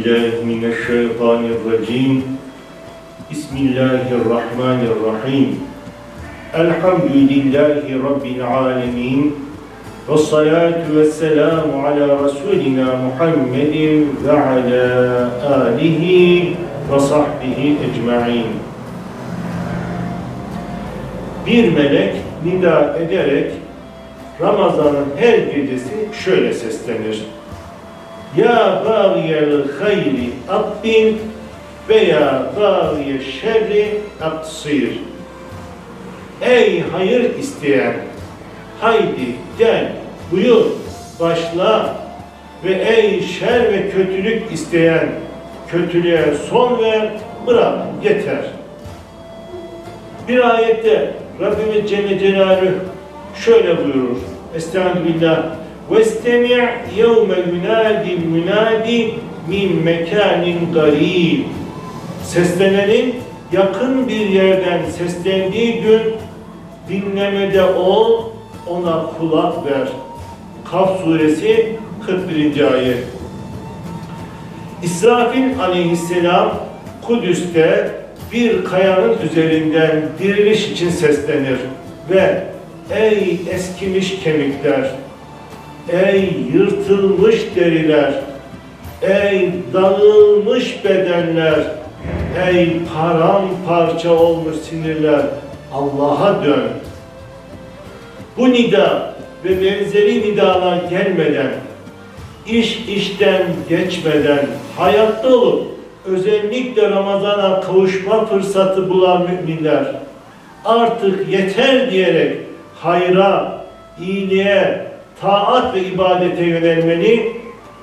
أعوذ بالله من الشيطان الرجيم بسم الله الرحمن الرحيم الحمد لله رب العالمين والصلاة والسلام على رسولنا محمد وعلى آله وصحبه أجمعين Bir melek nida ederek Ramazan'ın her gecesi şöyle seslenir. Ya bağiyel hayri abdin veya bağiye şerri aksir. Ey hayır isteyen, haydi gel, buyur, başla ve ey şer ve kötülük isteyen, kötülüğe son ver, bırak, yeter. Bir ayette Rabbimiz Celle Celaluhu şöyle buyurur. Estağfirullah. وَاسْتَمِعْ يَوْمَ يُنَادِ الْمُنَادِ مِنْ مَكَانٍ قَرِيبٍ Seslenenin yakın bir yerden seslendiği gün dinlemede ol, ona kulak ver. Kaf suresi 41. ayet. İsrafil aleyhisselam Kudüs'te bir kayanın üzerinden diriliş için seslenir ve ey eskimiş kemikler, ey yırtılmış deriler, ey dağılmış bedenler, ey paramparça olmuş sinirler, Allah'a dön. Bu nida ve benzeri nidalar gelmeden, iş işten geçmeden, hayatta olup özellikle Ramazan'a kavuşma fırsatı bulan müminler artık yeter diyerek hayra, iyiliğe, taat ve ibadete yönelmeli,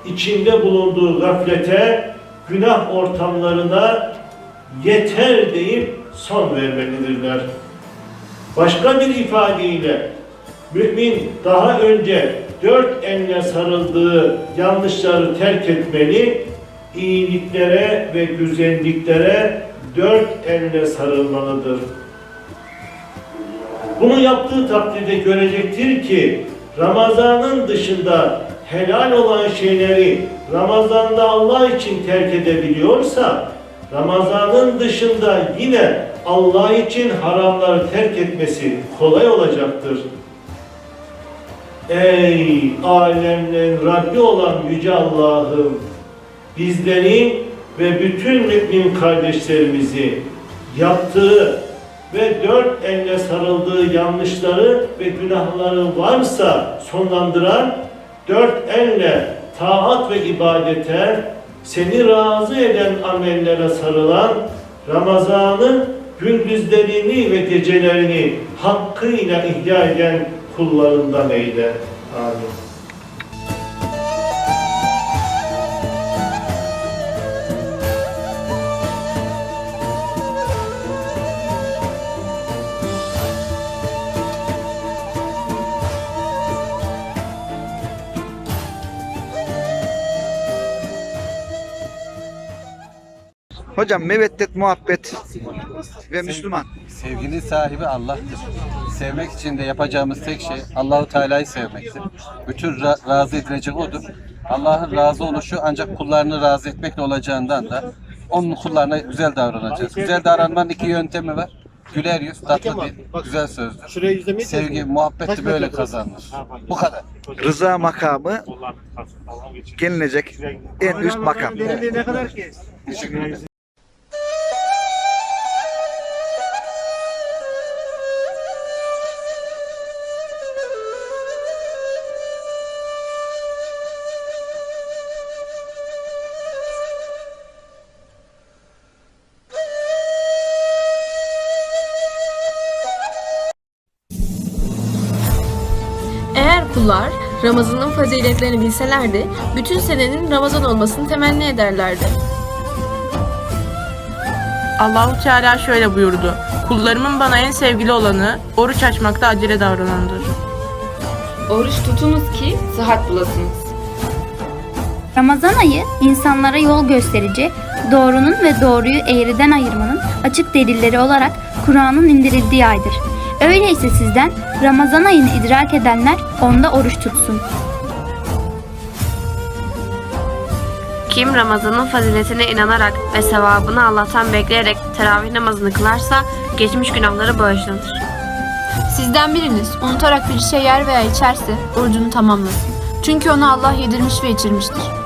içinde bulunduğu gaflete, günah ortamlarına yeter deyip son vermelidirler. Başka bir ifadeyle mümin daha önce dört elle sarıldığı yanlışları terk etmeli, iyiliklere ve güzelliklere dört elle sarılmalıdır. Bunu yaptığı takdirde görecektir ki Ramazan'ın dışında helal olan şeyleri Ramazan'da Allah için terk edebiliyorsa Ramazan'ın dışında yine Allah için haramları terk etmesi kolay olacaktır. Ey alemlerin Rabbi olan Yüce Allah'ım bizleri ve bütün mümin kardeşlerimizi yaptığı ve dört elle sarıldığı yanlışları ve günahları varsa sonlandıran, dört elle taat ve ibadete, seni razı eden amellere sarılan, Ramazan'ın gündüzlerini ve gecelerini hakkıyla ihya eden kullarından eyle. Amin. Hocam meveddet, muhabbet ve Müslüman. Sevginin sahibi Allah'tır. Sevmek için de yapacağımız tek şey Allahu Teala'yı sevmektir. Bütün ra- razı edilecek odur. Allah'ın razı oluşu ancak kullarını razı etmekle olacağından da onun kullarına güzel davranacağız. Güzel davranmanın iki yöntemi var. Güler yüz, tatlı dil, güzel sözdür. Sevgi, muhabbet de böyle kazanılır. Bu kadar. Rıza makamı gelinecek en üst makam. Teşekkür ederim. Faziletlerini bilselerdi, bütün senenin Ramazan olmasını temenni ederlerdi. Allahu Teala şöyle buyurdu. Kullarımın bana en sevgili olanı oruç açmakta acele davranandır. Oruç tutunuz ki sıhhat bulasınız. Ramazan ayı insanlara yol gösterici, doğrunun ve doğruyu eğriden ayırmanın açık delilleri olarak Kur'an'ın indirildiği aydır. Öyleyse sizden Ramazan ayını idrak edenler onda oruç tutsun. Kim Ramazan'ın faziletine inanarak ve sevabını Allah'tan bekleyerek teravih namazını kılarsa geçmiş günahları bağışlanır. Sizden biriniz unutarak bir şey yer veya içerse orucunu tamamlasın. Çünkü onu Allah yedirmiş ve içirmiştir.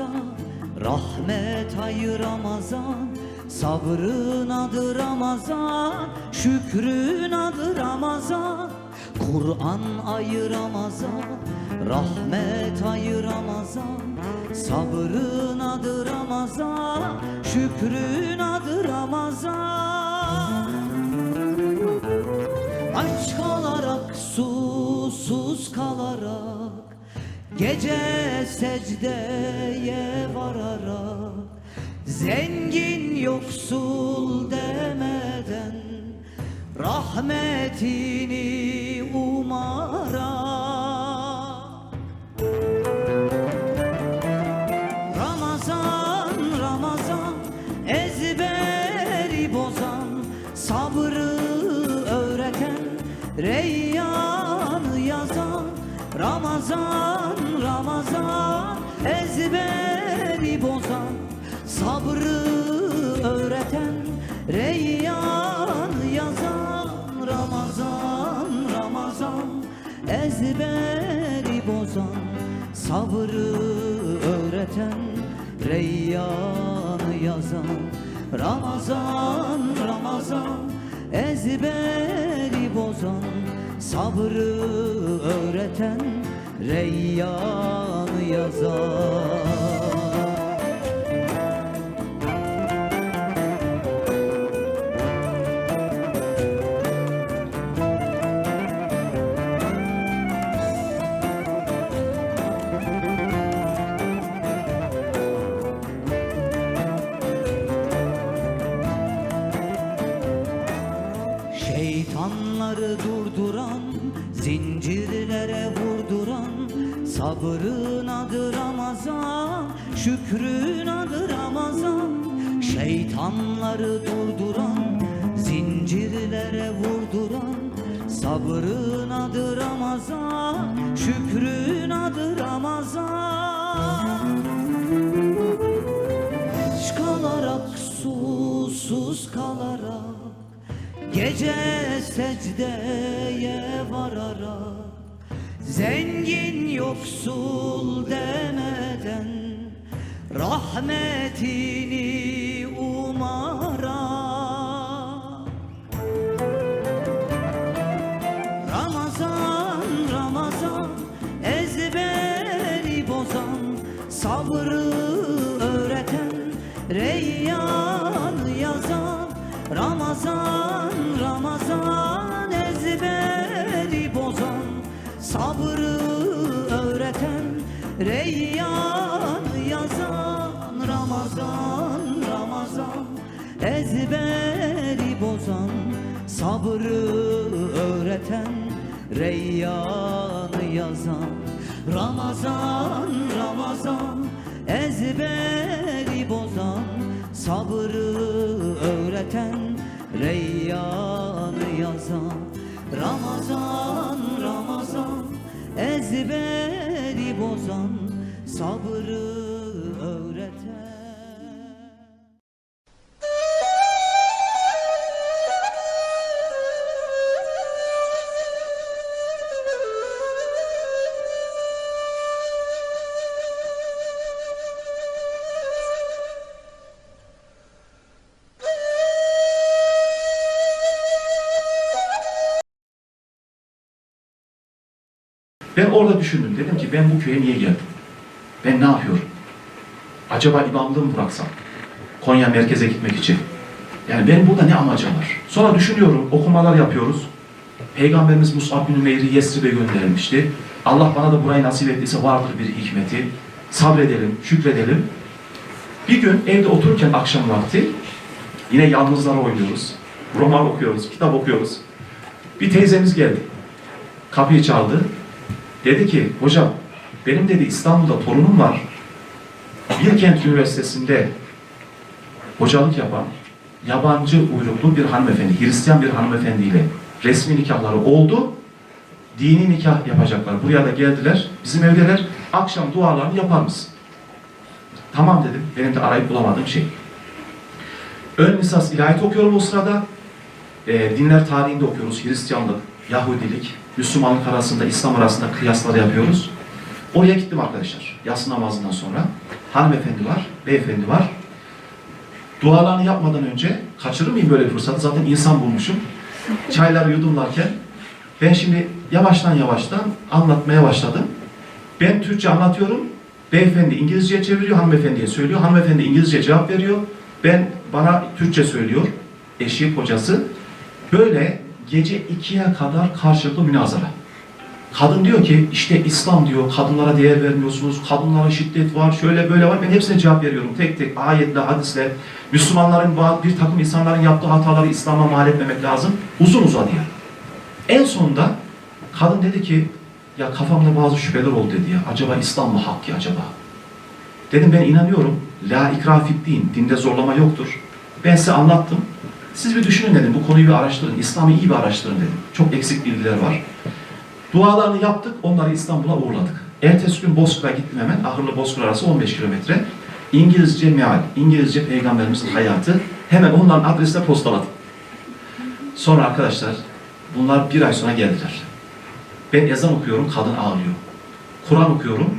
Ramazan, rahmet ayı Ramazan Sabrın adı Ramazan, şükrün adı Ramazan. Kur'an ayı Ramazan, rahmet ayı Ramazan Sabrın adı Ramazan, şükrün adı Ramazan. Aç kalarak, susuz kalarak Gece secdeye vararak Zengin yoksul demeden Rahmetini Reyyanı yazan Ramazan, Ramazan. Ezberi bozan Sabrı öğreten Reyyanı yazan Ramazan, Ramazan. Ezberi bozan Sabrı öğreten Reyyanı yazan şükrün adı Ramazan Şeytanları durduran, zincirlere vurduran. Sabrın adı Ramazan, şükrün adı Ramazan. Aç kalarak, susuz kalarak Gece secdeye vararak. Zengin yoksul demeden Rahmetini ezberi bozan Sabrı öğreten Reyyanı yazan. Ramazan, Ramazan ezberi bozan Sabrı öğreten Reyyanı yazan. Ramazan, Ramazan ezberi bozan Sabrı Ben orada düşündüm. Dedim ki ben bu köye niye geldim? Ben ne yapıyorum? Acaba imamlığı mı bıraksam? Konya merkeze gitmek için. Yani ben burada ne amacım var? Sonra düşünüyorum, okumalar yapıyoruz. Peygamberimiz Mus'ab bin Ümeyr'i Yesrib'e göndermişti. Allah bana da burayı nasip ettiyse vardır bir hikmeti. Sabredelim, şükredelim. Bir gün evde otururken akşam vakti yine yalnızlara oynuyoruz. Roman okuyoruz, kitap okuyoruz. Bir teyzemiz geldi. Kapıyı çaldı. Dedi ki hocam benim dedi İstanbul'da torunum var. Bilkent Üniversitesi'nde hocalık yapan yabancı uyruklu bir hanımefendi, Hristiyan bir hanımefendiyle resmi nikahları oldu. Dini nikah yapacaklar. Buraya da geldiler. Bizim evdeler. Akşam dualarını yapar mısın? Tamam dedim. Benim de arayıp bulamadığım şey. Ön lisans ilahiyat okuyorum o sırada. Ee, dinler tarihinde okuyoruz. Hristiyanlık, Yahudilik, Müslümanlık arasında, İslam arasında kıyaslar yapıyoruz. Oraya gittim arkadaşlar. Yatsı namazından sonra. Hanımefendi var, beyefendi var. Dualarını yapmadan önce kaçırır mıyım böyle bir fırsatı? Zaten insan bulmuşum. Çayları yudumlarken ben şimdi yavaştan yavaştan anlatmaya başladım. Ben Türkçe anlatıyorum. Beyefendi İngilizce çeviriyor, hanımefendiye söylüyor. Hanımefendi İngilizce cevap veriyor. Ben bana Türkçe söylüyor. Eşi, kocası. Böyle gece ikiye kadar karşılıklı münazara. Kadın diyor ki işte İslam diyor kadınlara değer vermiyorsunuz, kadınlara şiddet var, şöyle böyle var. Ben hepsine cevap veriyorum tek tek ayetle, hadisle. Müslümanların bir takım insanların yaptığı hataları İslam'a mal etmemek lazım. Uzun uzadı yani. En sonunda kadın dedi ki ya kafamda bazı şüpheler oldu dedi ya. Acaba İslam mı hak ki acaba? Dedim ben inanıyorum. La ikrah fid din. Dinde zorlama yoktur. Ben size anlattım. Siz bir düşünün dedim. Bu konuyu bir araştırın. İslam'ı iyi bir araştırın dedim. Çok eksik bilgiler var. Dualarını yaptık. Onları İstanbul'a uğurladık. Ertesi gün Bozkır'a gittim hemen. Ahırlı Bozkır arası 15 kilometre. İngilizce meal, İngilizce peygamberimizin hayatı. Hemen onların adresine postaladım. Sonra arkadaşlar bunlar bir ay sonra geldiler. Ben ezan okuyorum, kadın ağlıyor. Kur'an okuyorum,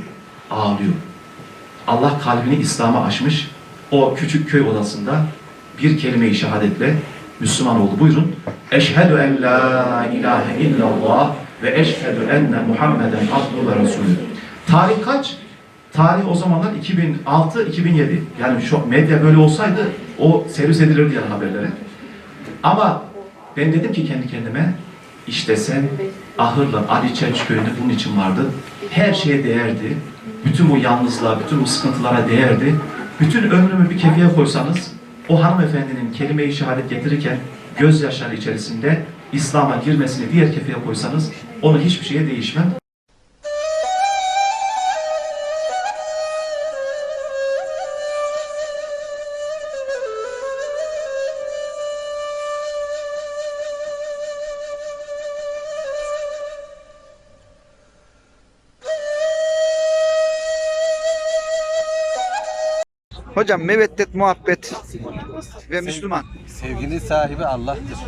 ağlıyor. Allah kalbini İslam'a açmış. O küçük köy odasında bir kelime-i şehadetle Müslüman oldu. Buyurun. Eşhedü en la ilahe illallah ve eşhedü enne Muhammeden abdu ve resulü. Tarih kaç? Tarih o zamanlar 2006-2007. Yani şu medya böyle olsaydı o servis edilirdi yani haberlere. Ama ben dedim ki kendi kendime işte sen ahırla Ali Çerç bunun için vardın. Her şeye değerdi. Bütün bu yalnızlığa, bütün bu sıkıntılara değerdi. Bütün ömrümü bir kefeye koysanız o hanımefendinin kelime-i şehadet getirirken gözyaşları içerisinde İslam'a girmesini diğer kefeye koysanız onu hiçbir şeye değişmem. Hocam meveddet, muhabbet ve Müslüman. Sevginin sahibi Allah'tır.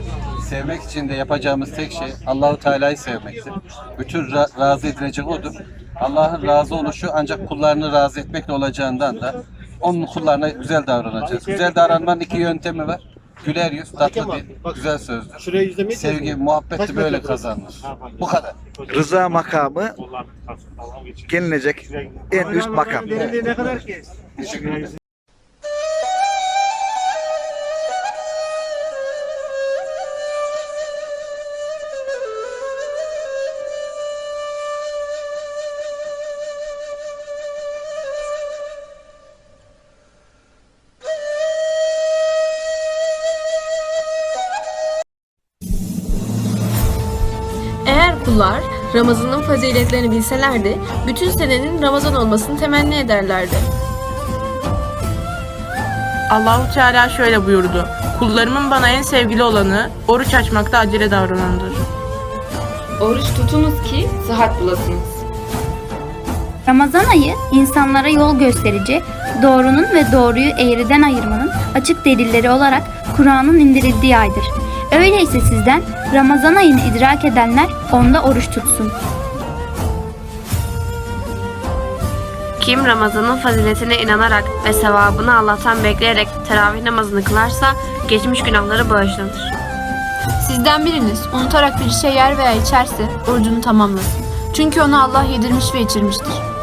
Sevmek için de yapacağımız tek şey Allahu Teala'yı sevmektir. Bütün ra- razı edilecek odur. Allah'ın razı oluşu ancak kullarını razı etmekle olacağından da onun kullarına güzel davranacağız. Güzel davranmanın iki yöntemi var. Güler yüz, tatlı dil, güzel sözdür. Sevgi, muhabbeti böyle kazanılır. Bu kadar. Rıza makamı gelinecek en üst makam. Eğer Ramazan'ın faziletlerini bilselerdi, bütün senenin Ramazan olmasını temenni ederlerdi. Allahu Teala şöyle buyurdu. Kullarımın bana en sevgili olanı oruç açmakta acele davranandır. Oruç tutunuz ki sıhhat bulasınız. Ramazan ayı insanlara yol gösterici, doğrunun ve doğruyu eğriden ayırmanın açık delilleri olarak Kur'an'ın indirildiği aydır. Öyleyse sizden Ramazan ayını idrak edenler onda oruç tutsun. Kim Ramazan'ın faziletine inanarak ve sevabını Allah'tan bekleyerek teravih namazını kılarsa geçmiş günahları bağışlanır. Sizden biriniz unutarak bir şey yer veya içerse orucunu tamamlasın. Çünkü onu Allah yedirmiş ve içirmiştir.